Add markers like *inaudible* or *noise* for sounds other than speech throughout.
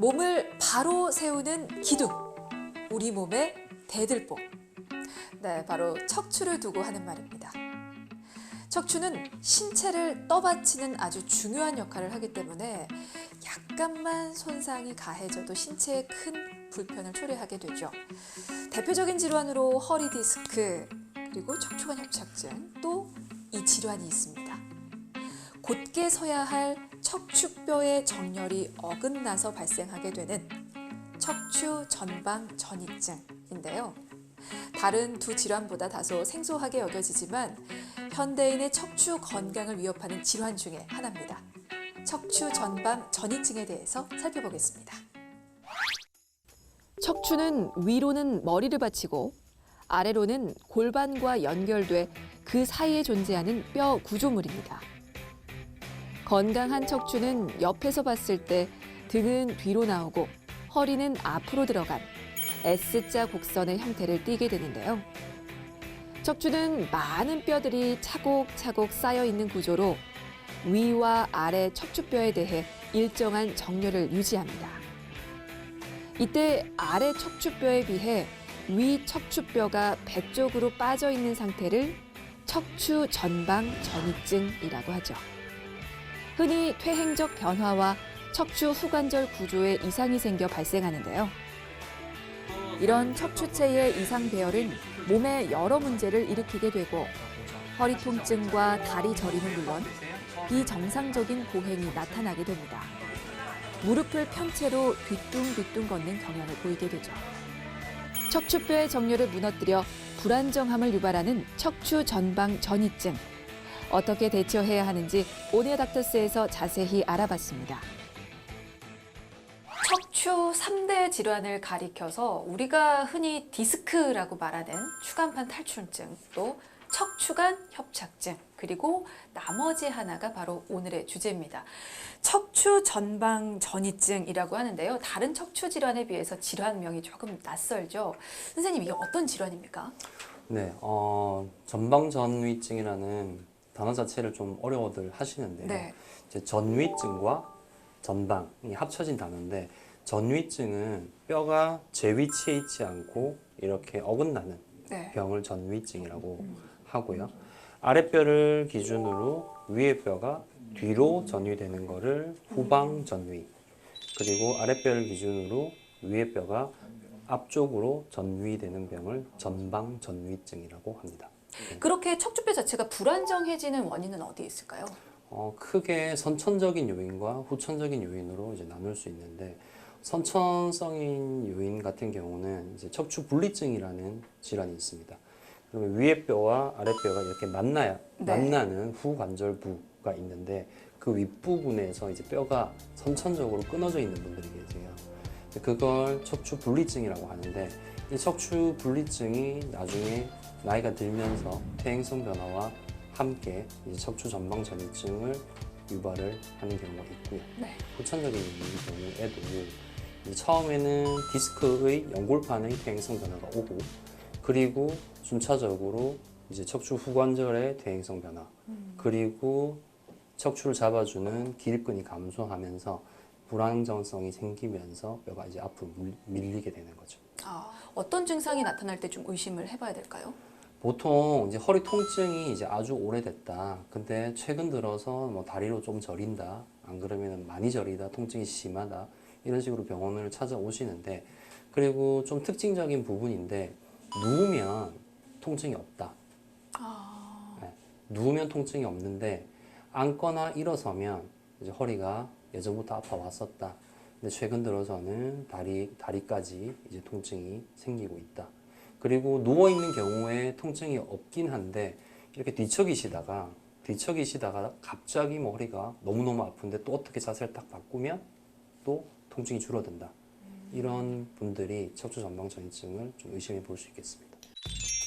몸을 바로 세우는 기둥, 우리 몸의 대들보. 네, 바로 척추를 두고 하는 말입니다. 척추는 신체를 떠받치는 아주 중요한 역할을 하기 때문에 약간만 손상이 가해져도 신체에 큰 불편을 초래하게 되죠. 대표적인 질환으로 허리 디스크, 그리고 척추관 협착증, 또 이 질환이 있습니다. 곧게 서야 할 척추뼈의 정렬이 어긋나서 발생하게 되는 척추 전방 전이증인데요. 다른 두 질환보다 다소 생소하게 여겨지지만 현대인의 척추 건강을 위협하는 질환 중에 하나입니다. 척추 전방 전이증에 대해서 살펴보겠습니다. 척추는 위로는 머리를 받치고 아래로는 골반과 연결돼 그 사이에 존재하는 뼈 구조물입니다. 건강한 척추는 옆에서 봤을 때 등은 뒤로 나오고 허리는 앞으로 들어간 S자 곡선의 형태를 띠게 되는데요. 척추는 많은 뼈들이 차곡차곡 쌓여 있는 구조로 위와 아래 척추뼈에 대해 일정한 정렬을 유지합니다. 이때 아래 척추뼈에 비해 위 척추뼈가 배 쪽으로 빠져 있는 상태를 척추 전방 전이증이라고 하죠. 흔히 퇴행적 변화와 척추 후관절 구조에 이상이 생겨 발생하는데요. 이런 척추체의 이상 배열은 몸에 여러 문제를 일으키게 되고 허리 통증과 다리 저림은 물론 비정상적인 보행이 나타나게 됩니다. 무릎을 편 채로 뒤뚱뒤뚱 걷는 경향을 보이게 되죠. 척추뼈의 정렬을 무너뜨려 불안정함을 유발하는 척추 전방 전이증. 어떻게 대처해야 하는지 오늘 닥터스에서 자세히 알아봤습니다. 척추 3대 질환을 가리켜서 우리가 흔히 디스크라고 말하는 추간판 탈출증, 또 척추관 협착증, 그리고 나머지 하나가 바로 오늘의 주제입니다. 척추 전방 전이증이라고 하는데요. 다른 척추 질환에 비해서 질환명이 조금 낯설죠. 선생님, 이게 어떤 질환입니까? 네, 어, 전방전위증이라는 단어 자체를 좀 어려워들 하시는데요. 네. 이제 전위증과 전방이 합쳐진 단어인데 전위증은 뼈가 제 위치에 있지 않고 이렇게 어긋나는 네. 병을 전위증이라고 하고요. 아랫뼈를 기준으로 위에 뼈가 뒤로 전위되는 거를 후방 전위. 그리고 아랫뼈를 기준으로 위에 뼈가 앞쪽으로 전위되는 병을 전방 전위증이라고 합니다. 그렇게 척추뼈 자체가 불안정해지는 원인은 어디에 있을까요? 어, 크게 선천적인 요인과 후천적인 요인으로 이제 나눌 수 있는데 선천성인 요인 같은 경우는 이제 척추 분리증이라는 질환이 있습니다. 그러면 위에 뼈와 아래 뼈가 이렇게 만나야 네. 만나는 후관절부가 있는데 그 윗부분에서 이제 뼈가 선천적으로 끊어져 있는 분들이 계세요. 그걸 척추 분리증이라고 하는데 이 척추 분리증이 나중에 나이가 들면서 퇴행성 변화와 함께 이제 척추 전방 전이증을 유발을 하는 경우가 있고요. 네. 후천적인 경우에도 처음에는 디스크의 연골판의 퇴행성 변화가 오고 그리고 순차적으로 이제 척추 후관절의 퇴행성 변화 그리고 척추를 잡아주는 기립근이 감소하면서 불안정성이 생기면서 뼈가 이제 앞으로 밀- 밀리게 되는 거죠. 아, 어떤 증상이 나타날 때 좀 의심을 해봐야 될까요? 보통 이제 허리 통증이 이제 아주 오래됐다. 근데 최근 들어서 뭐 다리로 좀 저린다. 안 그러면 많이 저리다. 통증이 심하다. 이런 식으로 병원을 찾아오시는데 그리고 좀 특징적인 부분인데 누우면 통증이 없다. 네, 누우면 통증이 없는데 앉거나 일어서면 이제 허리가 예전부터 아파 왔었다. 근데 최근 들어서는 다리 다리까지 이제 통증이 생기고 있다. 그리고 누워 있는 경우에 통증이 없긴 한데 이렇게 뒤척이시다가 뒤척이시다가 갑자기 뭐 허리가 너무너무 아픈데 또 어떻게 자세를 딱 바꾸면 또 통증이 줄어든다. 이런 분들이 척추 전방 전이증을 좀 의심해 볼 수 있겠습니다.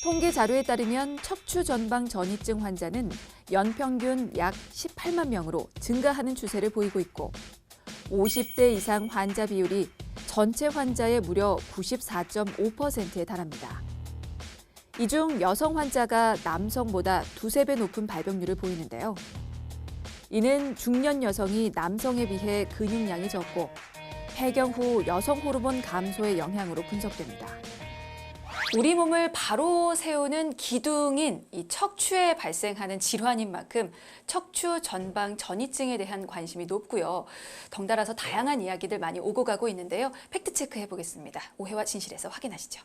통계 자료에 따르면 척추 전방 전이증 환자는 연평균 약 18만 명으로 증가하는 추세를 보이고 있고 50대 이상 환자 비율이 전체 환자의 무려 94.5%에 달합니다. 이 중 여성 환자가 남성보다 두세 배 높은 발병률을 보이는데요. 이는 중년 여성이 남성에 비해 근육량이 적고 폐경 후 여성 호르몬 감소의 영향으로 분석됩니다. 우리 몸을 바로 세우는 기둥인 이 척추에 발생하는 질환인 만큼 척추 전방 전이증에 대한 관심이 높고요. 덩달아서 다양한 이야기들 많이 오고 가고 있는데요. 팩트 체크 해보겠습니다. 오해와 진실에서 확인하시죠.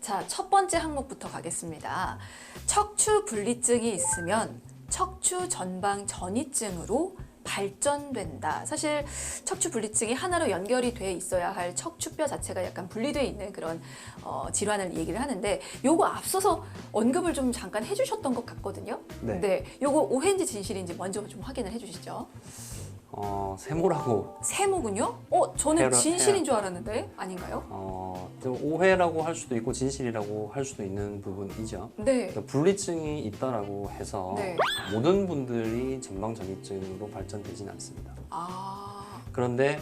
자, 첫 번째 항목부터 가겠습니다. 척추 분리증이 있으면 척추 전방 전이증으로 발전된다. 사실 척추 분리증이 하나로 연결이 돼 있어야 할 척추뼈 자체가 약간 분리돼 있는 그런 어, 질환을 얘기를 하는데 요거 앞서서 언급을 좀 잠깐 해주셨던 것 같거든요. 네. 요거 오해인지 진실인지 먼저 좀 확인을 해주시죠. 어, 세모라고 세모군요? 어, 저는 헤라- 진실인 헤라. 줄 알았는데 아닌가요? 어, 좀 오해라고 할 수도 있고 진실이라고 할 수도 있는 부분이죠. 네. 그러니까 분리증이 있다라고 해서 네. 모든 분들이 전방 전이증으로 발전되진 않습니다. 아, 그런데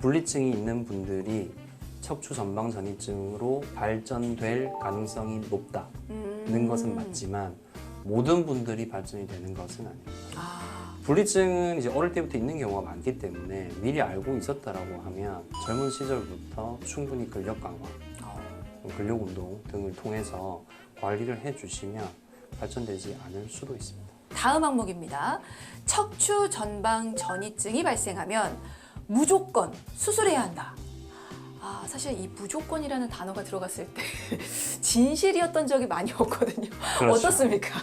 분리증이 있는 분들이 척추 전방 전이증으로 발전될 가능성이 높다는 음. 것은 맞지만 모든 분들이 발전이 되는 것은 아닙니다. 아, 분리증은 이제 어릴 때부터 있는 경우가 많기 때문에 미리 알고 있었다라고 하면 젊은 시절부터 충분히 근력 강화, 어. 근력 운동 등을 통해서 관리를 해주시면 발전되지 않을 수도 있습니다. 다음 항목입니다. 척추 전방 전이증이 발생하면 무조건 수술해야 한다. 아, 사실 이 무조건이라는 단어가 들어갔을 때 *laughs* 진실이었던 적이 많이 없거든요. 어떻습니까?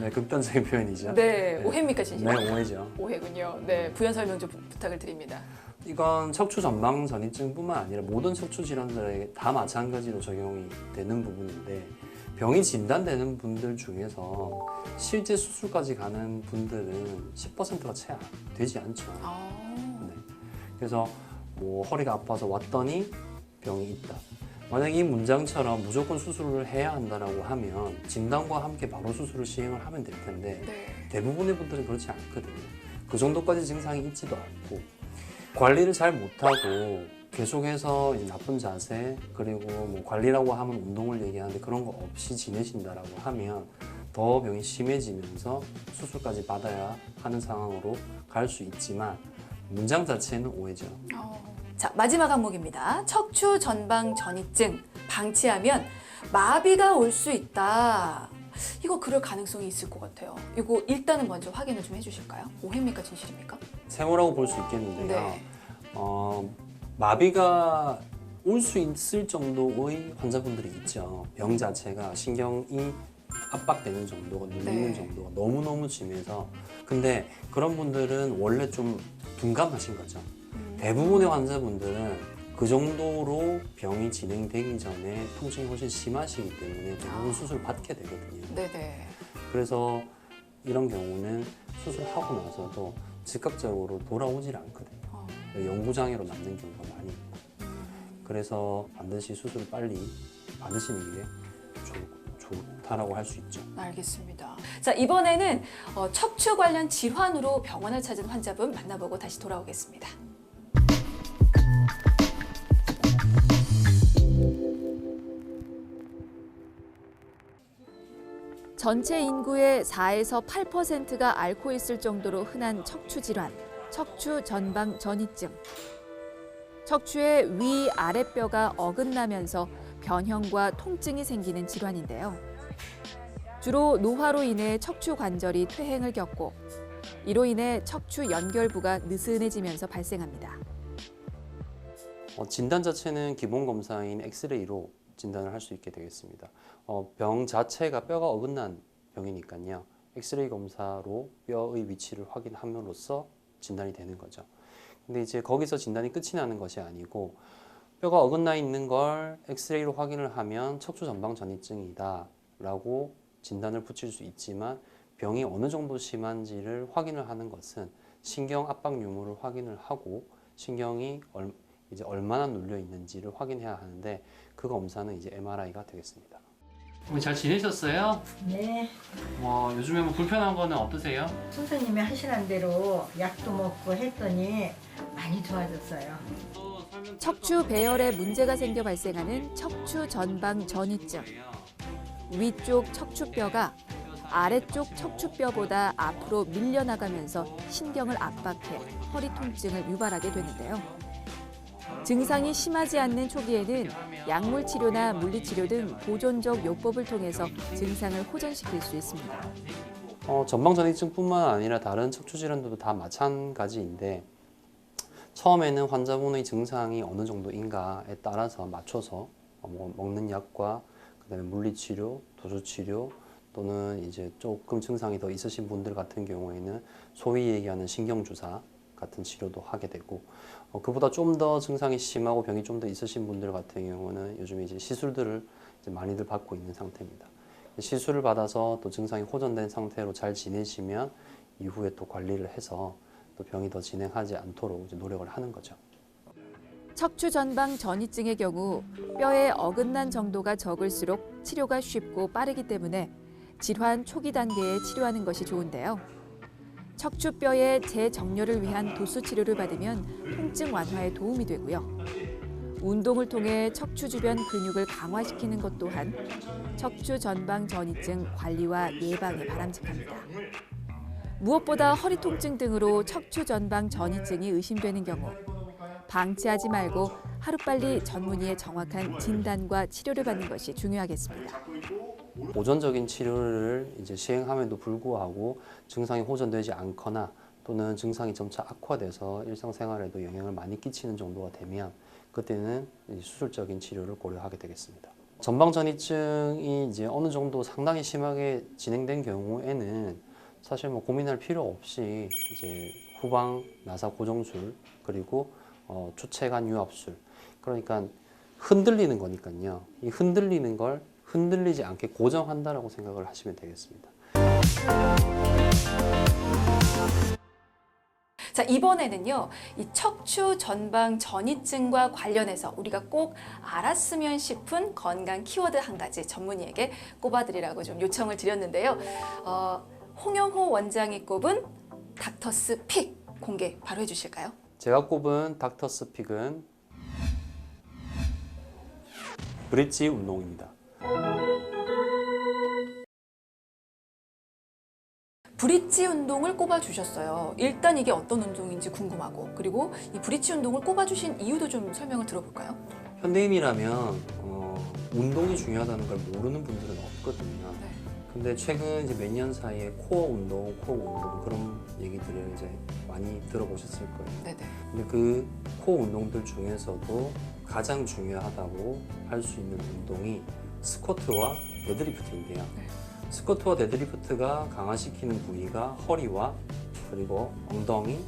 네, 극단적인 표현이죠. 네, 네. 오해입니까 진실? 네, 오해죠. 오해군요. 네, 부연 설명 좀 부- 부탁을 드립니다. 이건 척추 전방 전이증뿐만 아니라 모든 척추 질환들에게 다 마찬가지로 적용이 되는 부분인데 병이 진단되는 분들 중에서 실제 수술까지 가는 분들은 10%가 채 안- 되지 않죠. 아, 네. 그래서 뭐 허리가 아파서 왔더니 병이 있다. 만약 이 문장처럼 무조건 수술을 해야 한다라고 하면 진단과 함께 바로 수술을 시행을 하면 될 텐데 네. 대부분의 분들은 그렇지 않거든요. 그 정도까지 증상이 있지도 않고 관리를 잘 못하고 계속해서 나쁜 자세 그리고 뭐 관리라고 하면 운동을 얘기하는데 그런 거 없이 지내신다라고 하면 더 병이 심해지면서 수술까지 받아야 하는 상황으로 갈 수 있지만 문장 자체는 오해죠. 어. 자, 마지막 항목입니다. 척추 전방 전이증 방치하면 마비가 올 수 있다. 이거 그럴 가능성이 있을 것 같아요. 이거 일단은 먼저 확인을 좀 해주실까요? 오해입니까 진실입니까? 세모라고 볼 수 있겠는데요. 네. 어, 마비가 올 수 있을 정도의 환자분들이 있죠. 병 자체가 신경이 압박되는 정도가 눌리는 네. 정도가 너무너무 심해서 근데 그런 분들은 원래 좀 둔감하신 거죠. 음. 대부분의 환자분들은 그 정도로 병이 진행되기 전에 통증이 훨씬 심하시기 때문에 대부분 아. 수술 받게 되거든요. 네네. 그래서 이런 경우는 수술하고 나서도 즉각적으로 돌아오질 않거든요. 어. 영구장애로 남는 경우가 많이 있고 음. 그래서 반드시 수술을 빨리 받으시는 게 좋, 좋다라고 할 수 있죠. 알겠습니다. 자 이번에는 어, 척추 관련 질환으로 병원을 찾은 환자분 만나보고 다시 돌아오겠습니다. 전체 인구의 4에서 8%가 앓고 있을 정도로 흔한 척추 질환, 척추 전방 전이증. 척추의 위 아랫뼈가 어긋나면서 변형과 통증이 생기는 질환인데요. 주로 노화로 인해 척추 관절이 퇴행을 겪고 이로 인해 척추 연결부가 느슨해지면서 발생합니다. 어, 진단 자체는 기본 검사인 엑스레이로 진단을 할 수 있게 되겠습니다. 어, 병 자체가 뼈가 어긋난 병이니까요. 엑스레이 검사로 뼈의 위치를 확인함으로써 진단이 되는 거죠. 근데 이제 거기서 진단이 끝이 나는 것이 아니고 뼈가 어긋나 있는 걸 엑스레이로 확인을 하면 척추 전방 전이증이다 라고 진단을 붙일 수 있지만 병이 어느 정도 심한지를 확인을 하는 것은 신경 압박 유무를 확인을 하고 신경이 얼, 이제 얼마나 눌려 있는지를 확인해야 하는데 그 검사는 이제 MRI가 되겠습니다. 잘 지내셨어요? 네, 뭐 요즘에 뭐 불편한 거는 없으세요? 선생님이 하시는 대로 약도 먹고 했더니 많이 좋아졌어요. 척추 배열에 문제가 생겨 발생하는 척추 전방 전이증. 위쪽 척추뼈가 아래쪽 척추뼈보다 앞으로 밀려나가면서 신경을 압박해 허리 통증을 유발하게 되는데요. 증상이 심하지 않는 초기에는 약물 치료나 물리 치료 등 보존적 요법을 통해서 증상을 호전시킬 수 있습니다. 어, 전방전이증뿐만 아니라 다른 척추 질환들도 다 마찬가지인데 처음에는 환자분의 증상이 어느 정도인가에 따라서 맞춰서 먹는 약과 그다음에 물리치료, 도수치료 또는 이제 조금 증상이 더 있으신 분들 같은 경우에는 소위 얘기하는 신경주사 같은 치료도 하게 되고 어, 그보다 좀 더 증상이 심하고 병이 좀 더 있으신 분들 같은 경우는 요즘에 이제 시술들을 이제 많이들 받고 있는 상태입니다. 시술을 받아서 또 증상이 호전된 상태로 잘 지내시면 이후에 또 관리를 해서 또 병이 더 진행하지 않도록 노력을 하는 거죠. 척추 전방 전이증의 경우 뼈의 어긋난 정도가 적을수록 치료가 쉽고 빠르기 때문에 질환 초기 단계에 치료하는 것이 좋은데요. 척추뼈의 재정렬을 위한 도수 치료를 받으면 통증 완화에 도움이 되고요. 운동을 통해 척추 주변 근육을 강화시키는 것 또한 척추 전방 전이증 관리와 예방에 바람직합니다. 무엇보다 허리 통증 등으로 척추 전방 전이증이 의심되는 경우 방치하지 말고 하루빨리 전문의의 정확한 진단과 치료를 받는 것이 중요하겠습니다. 보존적인 치료를 이제 시행함에도 불구하고 증상이 호전되지 않거나 또는 증상이 점차 악화돼서 일상생활에도 영향을 많이 끼치는 정도가 되면 그때는 이 수술적인 치료를 고려하게 되겠습니다. 전방전이증이 이제 어느 정도 상당히 심하게 진행된 경우에는 사실 뭐 고민할 필요 없이 이제 후방 나사 고정술 그리고 어, 추체관 유압술 그러니까 흔들리는 거니까요. 이 흔들리는 걸 흔들리지 않게 고정한다라고 생각을 하시면 되겠습니다. 자, 이번에는요. 이 척추 전방 전이증과 관련해서 우리가 꼭 알았으면 싶은 건강 키워드 한 가지 전문의에게 꼽아드리라고 좀 요청을 드렸는데요. 어, 홍영호 원장이 꼽은 닥터스 픽 공개 바로 해주실까요? 제가 꼽은 닥터스 픽은 브릿지 운동입니다. 브릿지 운동을 꼽아주셨어요. 일단 이게 어떤 운동인지 궁금하고 그리고 이 브릿지 운동을 꼽아주신 이유도 좀 설명을 들어볼까요? 현대인이라면 어, 운동이 중요하다는 걸 모르는 분들은 없거든요. 네. 근데 최근 이제 몇 년 사이에 코어 운동, 코어 운동 그런 얘기들을 이제 많이 들어보셨을 거예요. 네네. 근데 그 코어 운동들 중에서도 가장 중요하다고 할 수 있는 운동이 스쿼트와 데드리프트인데요. 네. 스쿼트와 데드리프트가 강화시키는 부위가 허리와 그리고 엉덩이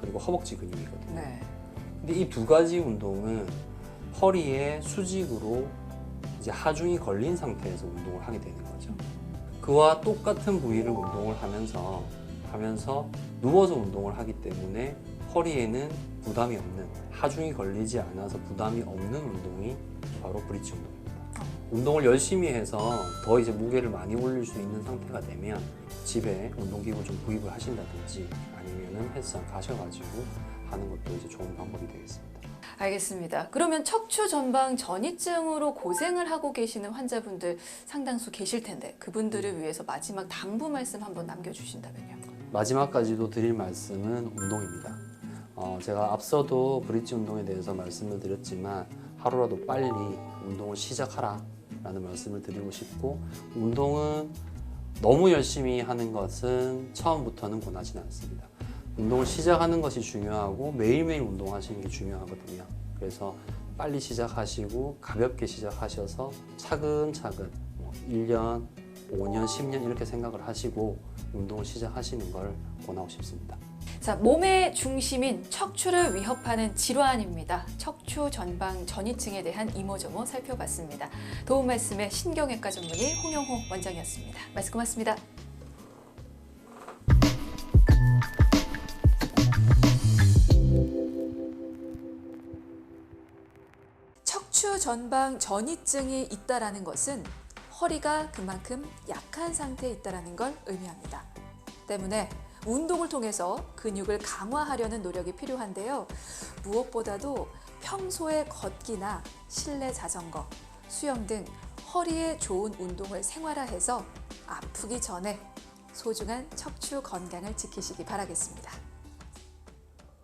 그리고 허벅지 근육이거든요. 네. 근데 이 두 가지 운동은 허리에 수직으로 이제 하중이 걸린 상태에서 운동을 하게 되는 거죠. 그와 똑같은 부위를 운동을 하면서 하면서 누워서 운동을 하기 때문에 허리에는 부담이 없는 하중이 걸리지 않아서 부담이 없는 운동이 바로 브릿지 운동입니다. 운동을 열심히 해서 더 이제 무게를 많이 올릴 수 있는 상태가 되면 집에 운동기구 좀 구입을 하신다든지 아니면은 헬스장 가셔가지고 하는 것도 이제 좋은 방법이 되겠습니다. 알겠습니다. 그러면 척추 전방 전이증으로 고생을 하고 계시는 환자분들 상당수 계실 텐데 그분들을 위해서 마지막 당부 말씀 한번 남겨주신다면요. 마지막까지도 드릴 말씀은 운동입니다. 어, 제가 앞서도 브릿지 운동에 대해서 말씀을 드렸지만 하루라도 빨리 운동을 시작하라 라는 말씀을 드리고 싶고 운동은 너무 열심히 하는 것은 처음부터는 권하지는 않습니다. 운동을 시작하는 것이 중요하고 매일매일 운동하시는 게 중요하거든요. 그래서 빨리 시작하시고 가볍게 시작하셔서 차근차근 뭐 1년, 5년, 10년 이렇게 생각을 하시고 운동을 시작하시는 걸 권하고 싶습니다. 자, 몸의 중심인 척추를 위협하는 질환입니다. 척추 전방 전이증에 대한 이모저모 살펴봤습니다. 도움 말씀에 신경외과 전문의 홍영호 원장이었습니다. 말씀 고맙습니다. 척추 전방 전이증이 있다라는 것은 허리가 그만큼 약한 상태에 있다라는 걸 의미합니다. 때문에 운동을 통해서 근육을 강화하려는 노력이 필요한데요. 무엇보다도 평소에 걷기나 실내 자전거, 수영 등 허리에 좋은 운동을 생활화해서 아프기 전에 소중한 척추 건강을 지키시기 바라겠습니다.